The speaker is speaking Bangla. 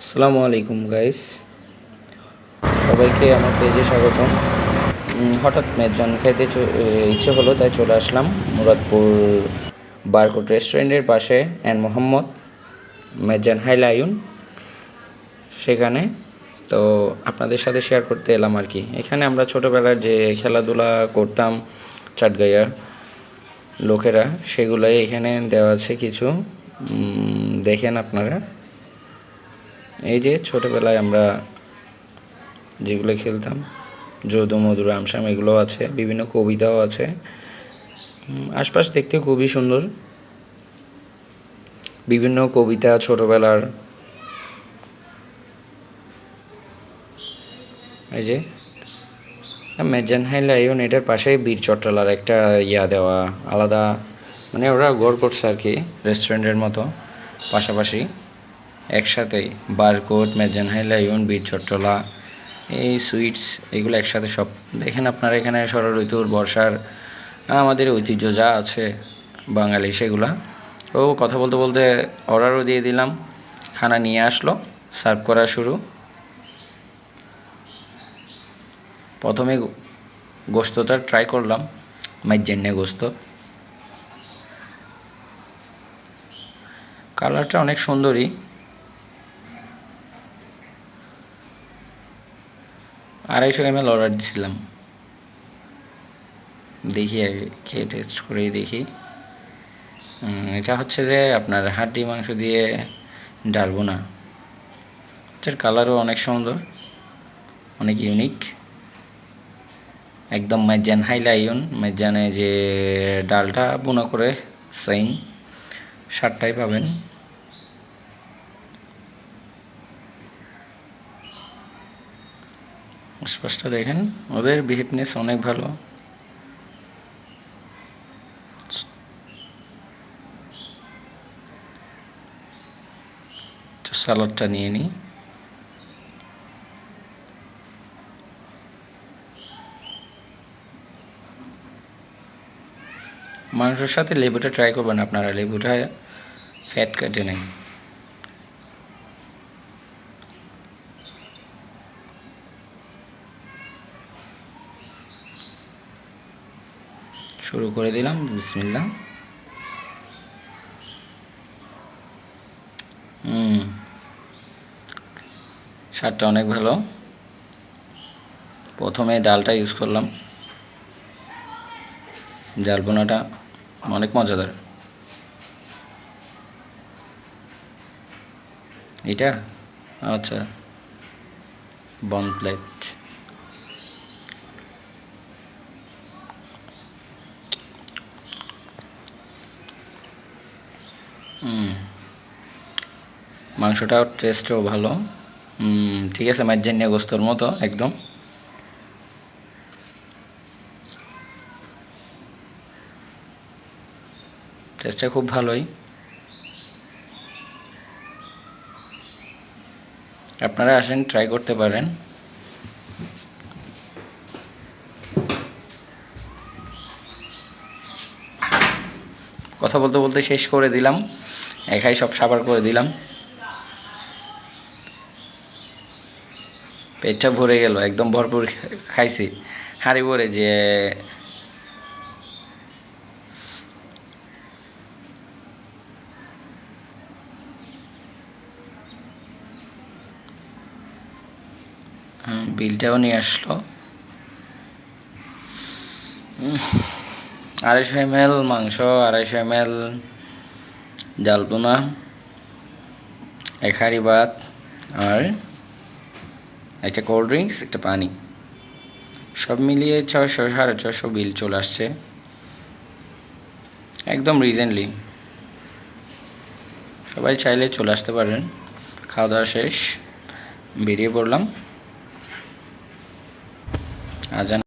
আসসালামু আলাইকুম গাইস সবাইকে আমার পেজে স্বাগতম। হঠাৎ মেজন খেতে চ- ইচ্ছে হলো, তাই চলে আসলাম মুরাদপুর বারকোট রেস্টুরেন্টের পাশে অ্যান্ড মোহাম্মদ মেজান হাইলায়ুন সেখানে। তো আপনাদের সাথে শেয়ার করতে এলাম আর কি। এখানে আমরা ছোটোবেলার যে খেলাধুলা করতাম চাটগাইয়ার লোকেরা, সেগুলোই এখানে দেওয়া আছে কিছু। দেখেন আপনারা। এই যে ছোটোবেলায় আমরা যেগুলো খেলতাম, যদু মধুর আমসাম এগুলো আছে, বিভিন্ন কবিতাও আছে। আশপাশ দেখতে খুবই সুন্দর। বিভিন্ন কবিতা ছোটোবেলার। এই যে, মেজান হাই লাইন এটার পাশে বীর চট্টলার একটা ইয়া দেওয়া, আলাদা মানে ওরা গড় করছে আর কি রেস্টুরেন্টের মতো, পাশাপাশি। একসাথেই বারকোট মেজান হাই লাইন বীর চট্টলা, এই সুইটস, এগুলো একসাথে সব। দেখেন আপনারা এখানে ঋতুর, বর্ষার, আমাদের ঐতিহ্য যা আছে বাঙালি, সেগুলা। ও, কথা বলতে বলতে অর্ডারও দিয়ে দিলাম। খানা নিয়ে আসলো, সার্ভ করা শুরু। প্রথমে গোস্তটা ট্রাই করলাম মাইজেন্নে গোস্ত। কালারটা অনেক সুন্দরই। আড়াইশো এম এল অর্ডার দিছিলাম। দেখি আগে খেয়ে টেস্ট করেই দেখি। এটা হচ্ছে যে আপনার হাড্ডি মাংস দিয়ে ডালবো না। এটার কালারও অনেক সুন্দর, অনেক ইউনিক একদম মাইজান হাইলাইন মাইজানে যে ডালটা বোনা করে সেম সারটাই পাবেন। স্পষ্ট দেখেন, ওদের বিহেভনেস অনেক ভালো। তো স্যালাডটা নিয়ে নিই মাংসের সাথে লেবুটা ট্রাই করবেন আপনারা, লেবুটা ফ্যাট কাটে নেই শুরু করে দিলাম বিসমিল্লা হুম, স্বাদটা অনেক ভালো। প্রথমে ডালটা ইউজ করলাম। জাল বোনাটা অনেক মজাদার। এটা? আচ্ছা। বন প্লেট মাংসটাও টেস্টও ভালো। ঠিক আছে মাজ্জানিয়া গোস্তর মতো, একদম। টেস্টটা খুব ভালোই। আপনারা আসেন ট্রাই করতে পারেন। কথা বলতে বলতে শেষ করে দিলাম। একাই সব সাবার করে দিলাম। পেটটা ভরে গেল, একদম ভরপুর খাইছি। হাঁড়ি ভরে যে বিলটাও নিয়ে আসলো। আড়াইশো এম এল মাংস, আড়াইশো এম এল জালপোনা, এক হাঁড়ি ভাত আর একটা কোল্ড ড্রিঙ্কস একটা পানি। সব মিলিয়ে ছয়শো, সাড়ে ছয়শো বিল চলে আসছে। একদম রিজেন্টলি সবাই চাইলে চলে আসতে পারেন। খাওয়া দাওয়া শেষ। বেরিয়ে পড়লাম। আজান